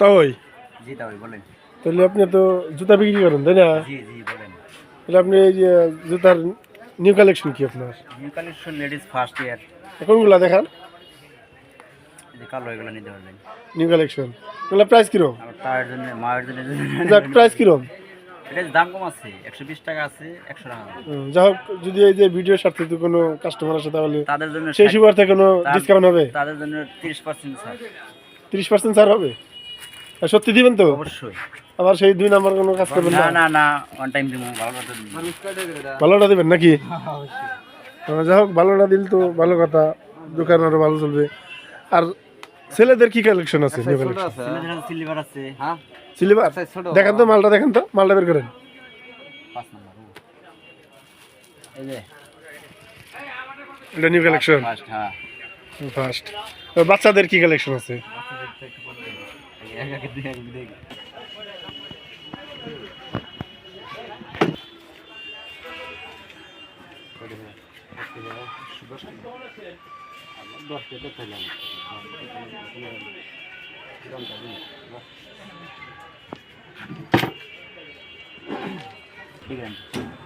তাই জি তাই বলেন। তাহলে আপনি তো জুতা বিক্রি করেন তাই না? জি জি বলেন। তাহলে আপনি এই যে জুতার নিউ কালেকশন কি আপনার? New collection ladies first year কোনগুলা দেখান? কালো এগুলো নিতে পারবেন। নিউ কালেকশন এগুলো প্রাইস কিরম? তার জন্য মায়ের জন্য যাক প্রাইস কিরম? এটা দাম কম আছে একশো বিশ টাকা আছে একশো টাকা। আছে। হোক যদি এই যে যদি কোনো কাস্টমার আসে তাহলে তাদের জন্য সেই সুবারতে কোনো ডিসকাউন্ট হবে? তাদের জন্য তিরিশ পার্সেন্ট ছাড়। তিরিশ পার্সেন্ট ছাড় হবে। সত্যি দিবেন তো? অবশ্যই। আবার সেই দুই নাম্বার কোনো কাজ করবেন না? না না না ওয়ান টাইম দিব ভালো কথা ভালোটা দিবেন নাকি? আহ, যা হোক ভালোটা দিল তো ভালো কথা। দোকান আরও ভালো চলবে। আর ছেলেদের কি কালেকশন আছে? নিউ কালেকশন আছে হ্যাঁ। দেখেন তো মালটা দেখেন তো। মালটা বের করেন। পাঁচ নাম্বার এই যে। এটা নিউ কালেকশন হ্যাঁ। ফার্স্ট বাচ্চাদের কি কালেকশন আছে? এই এক এক দিয়ে এক দিয়ে ঠিক আছে